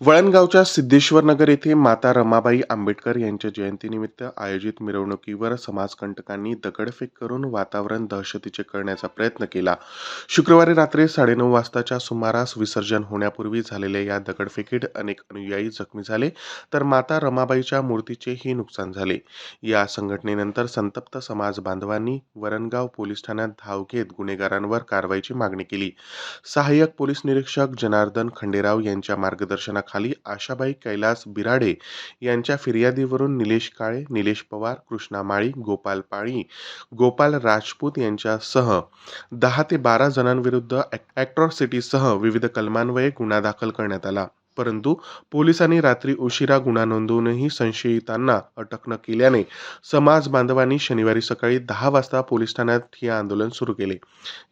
वळणगावच्या सिद्धेश्वर नगर येथे माता रमाबाई आंबेडकर यांच्या जयंतीनिमित्त आयोजित मिरवणुकीवर समाजकंटकांनी दगडफेक करून वातावरण दहशतीचे करण्याचा प्रयत्न केला. शुक्रवारी रात्री साडेनऊ वाजताच्या सुमारास विसर्जन होण्यापूर्वी झालेल्या या दगडफेकीत अनेक अनुयायी जखमी झाले तर माता रमाबाईच्या मूर्तीचेही नुकसान झाले. या संघटनेनंतर संतप्त समाज बांधवांनी वरणगाव पोलीस ठाण्यात धाव घेत गुन्हेगारांवर कारवाईची मागणी केली. सहाय्यक पोलीस निरीक्षक जनार्दन खंडेराव यांच्या मार्गदर्शनाखाली आशाबाई कैलास बिराडे यांच्या फिर्यादीवरून निलेश काळे निलेश पवार कृष्णा माळी गोपाल पाळी गोपाल राजपूत यांच्यासह दहा ते बारा जणांविरुद्ध ॲक्ट्रॉसिटीसह विविध कलमान्वये गुन्हा दाखल करण्यात आला. परंतु पोलिसांनी रात्री उशिरा गुन्हा नोंदवूनही संशयितांना अटक न केल्याने समाज बांधवांनी शनिवारी सकाळी दहा वाजता पोलीस ठाण्यात हे आंदोलन सुरू केले.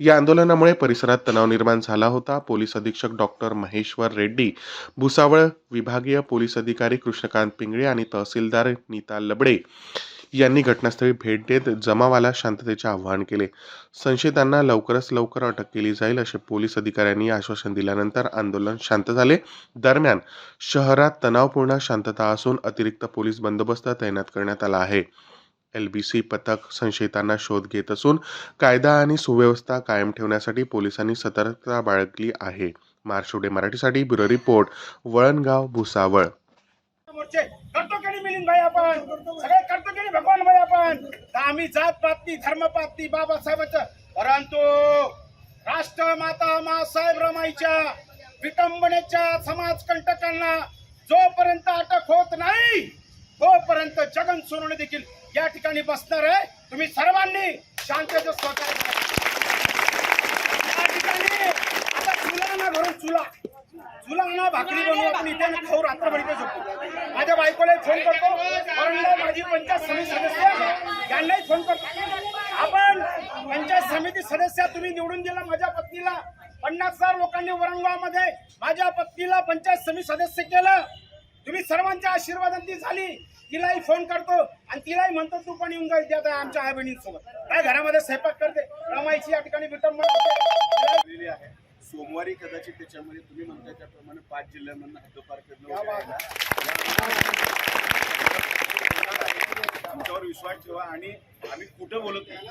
या आंदोलनामुळे परिसरात तणाव निर्माण झाला होता. पोलीस अधीक्षक डॉक्टर महेश्वर रेड्डी भुसावळ विभागीय पोलीस अधिकारी कृष्णकांत पिंगळे आणि तहसीलदार नीता लबडे यांनी घटनास्थळी भेट देत जमावाला शांततेचे आवाहन केले. संशयितांना लवकरच लवकर अटक केली जाईल असे पोलीस अधिकाऱ्यांनी आश्वासन दिल्यानंतर आंदोलन शांत झाले. दरम्यान शहरात तणावपूर्ण शांतता असून अतिरिक्त पोलीस बंदोबस्त तैनात करण्यात आला आहे. एलबीसी पथक संशयितांना शोध घेत असून कायदा आणि सुव्यवस्था कायम ठेवण्यासाठी पोलिसांनी सतर्कता बाळगली आहे. मार्शोडे मराठीसाठी ब्युरो रिपोर्ट वळणगाव भुसावळ. मोर्चे भाई आपण. सगळे करतो कधी भगवान भाई आपण. तर आम्ही जात पातनी धर्म पातनी बाबासाहेबांचं परंतु राष्ट्रमाता मासाहेब रमाईच्या विटंबनेच्या समाज कंटकांना जोपर्यंत अटक होत नाही तोपर्यंत जगन सोनवणे देखील या ठिकाणी बसणार आहे. तुम्ही सर्वांनी शांततेचं स्वतः या ठिकाणी आता चुला ना घरून चुला. तुला ना भाकरी बनवू आपण इथे खाऊ रात्रभर इथे झोपू. माझ्या बायकोला फोन करतो माझी पंचायत समिती सदस्य यांनाही फोन करतो. आपण पंचायत समिती सदस्य तुम्ही निवडून दिला माझ्या पत्नीला. पन्नास हजार लोकांनी औरंगाबादमध्ये माझ्या पत्नीला पंचायत समिती सदस्य केलं. तुम्ही सर्वांच्या आशीर्वादांती झाली. तिलाही फोन करतो. आणि तिलाही म्हणतो तू पण येऊन जाईल आता आमच्या आई बहिणींसोबत. काय घरामध्ये स्वयंपाक करते? रमाईची या ठिकाणी विटंबना. आहे. सोमवारी कदाचित त्याच्यामध्ये तुम्ही म्हणताय त्याप्रमाणे पाच जिल्ह्यांमधून हद्दपार करणं विश्वास ठेवा आणि आम्ही कुठं बोलत नाही.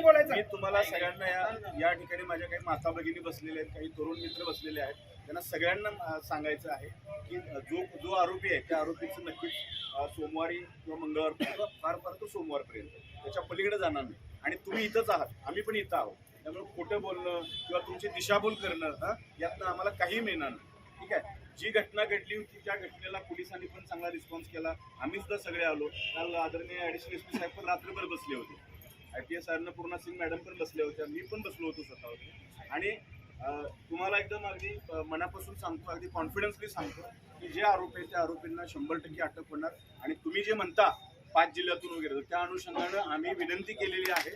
बोलायचं. मी तुम्हाला सगळ्यांना या या ठिकाणी माझ्या काही माता भगिनी बसलेल्या आहेत काही तरुण मित्र बसलेले आहेत. त्यांना सगळ्यांना सांगायचं आहे की जो जो आरोपी आहे त्या आरोपीचं नक्कीच सोमवारी किंवा मंगळवार किंवा फार फार तो सोमवारपर्यंत. त्याच्या पलीकडे जाणार नाही. आणि तुम्ही इथंच आहात. आम्ही पण इथं आहोत. त्यामुळे खोटं बोलणं किंवा तुमची दिशाभूल करणं हा, यातनं आम्हाला काही मिळणार नाही. ठीक आहे? जी घटना घडली होती त्या घटनेला पोलिसांनी पण चांगला रिस्पॉन्स केला. आम्ही सुद्धा सगळे आलो. काल आदरणीय ॲडिशनल एस पी साहेब पण रात्रभर बसले होते. आय पी एस आरनं पूर्ण सिंग मॅडम पण बसल्या होत्या. मी पण बसलो होतो स्वतःवर आणि तुम्हाला एकदम अगदी मनापासून सांगतो अगदी कॉन्फिडन्सली सांगतो की जे आरोप आहे त्या आरोपींना शंभर टक्के अटक होणार. आणि तुम्ही जे म्हणता पाच जिल्ह्यातून वगैरे त्या अनुषंगानं आम्ही विनंती केलेली आहे.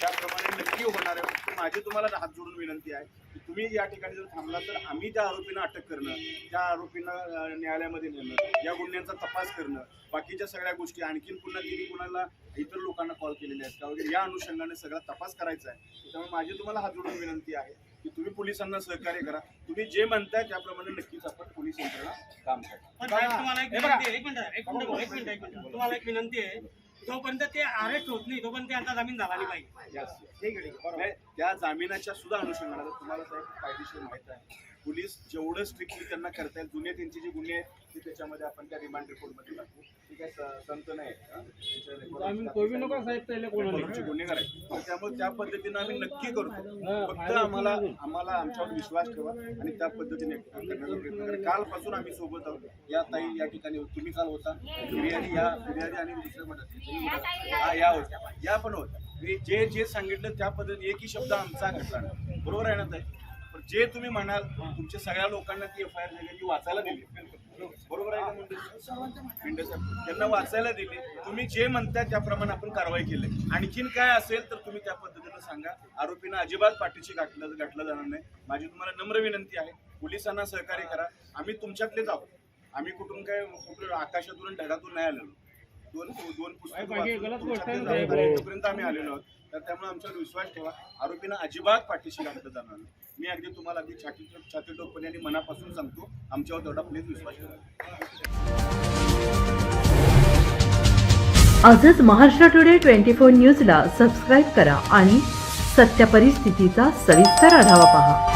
त्याप्रमाणे नक्की होणार आहे माझी तुम्हाला हात जोडून विनंती आहे की तुम्ही या ठिकाणी जर थांबला तर आम्ही त्या आरोपींना अटक करणं त्या आरोपींना न्यायालयामध्ये नेणं या गुन्ह्यांचा तपास करणं बाकीच्या सगळ्या गोष्टी आणखीन पुन्हा तिने कुणाला इतर लोकांना कॉल केलेले आहेत का वगैरे या अनुषंगाने सगळा तपास करायचा आहे. त्यामुळे माझी तुम्हाला हात जोडून विनंती आहे. की तुम्ही पोलिसांना सहकार्य करा. तुम्ही जे म्हणताय त्याप्रमाणे नक्कीच आपण पोलीस यंत्रणा काम करा. पण साहेब तुम्हाला एक विनंती आहे एक मिनिट एक मिनिट एक मिनिट एक मिनिट. तुम्हाला एक विनंती आहे जोपर्यंत ते अरेस्ट होत नाही तोपर्यंत त्यांचा जामीन झाला नाही पाहिजे. नाही, त्या जामिनाच्या सुद्धा अनुषंगाने आता तुम्हाला साहेब कायदेशीर माहीत आहे पोलीस जेवढं स्ट्रिक्टली त्यांना करता येईल जुने त्यांचे जे गुन्हे आहेत ते त्याच्यामध्ये आपण त्या रिमांड रिपोर्टमध्ये टाकू. ठीक आहे स- संत नाही हं? गुन्हेगार आहेत. त्यामुळे त्या पद्धतीनं आम्ही नक्की करतो. फक्त आम्हाला आम्हाला आमच्यावर विश्वास ठेवा आणि त्या पद्धतीने करण्याचा प्रयत्न करा. कालपासून आम्ही सोबत आहोत. या ताई या ठिकाणी तुम्ही काल होता. फिर्यादी या फिर्यादी आणि हा या होत्या. या पण होत्या. जे जे सांगितलं त्या पद्धतीने एकही शब्द आमचा घडला बरोबर आहे ना ताई? जे तुम्ही म्हणाल तुमच्या सगळ्या लोकांना ती एफ आय आर मी वाचायला दिली. बरोबर आहे का मुंडे साहेब त्यांना वाचायला दिली. तुम्ही जे म्हणताय त्याप्रमाणे आपण कारवाई केली. आणखीन काय असेल तर तुम्ही त्या पद्धतीनं सांगा. आरोपींना अजिबात पाठीशी गाठलं गाठलं जाणार नाही. माझी तुम्हाला नम्र विनंती आहे. पोलिसांना सहकार्य करा. आम्ही तुमच्यातलेच आहोत. आम्ही कुठून काय कुठून आकाशातून ढगातून नाही आलेलो. दोन दोन पुस्तकं बाकी वाचून गलत तुमच्या गोष्ट आहे ते ना, जाऊन इथपर्यंत आम्ही आलेलो आहोत. तर त्यामुळे आमच्यावर विश्वास ठेवा. आरोपींना अजिबात पाठीशी घातलं जाणार नाही. मी अगदी तुम्हाला अगदी छाती छाती टोकपणे आणि मनापासून सांगतो आमच्यावर तेवढा प्लीज विश्वास ठेवा. आजच महाराष्ट्र टुडे ट्वेंटी फोर न्यूजला सबस्क्राईब करा आणि सत्य परिस्थितीचा सविस्तर आढावा पहा.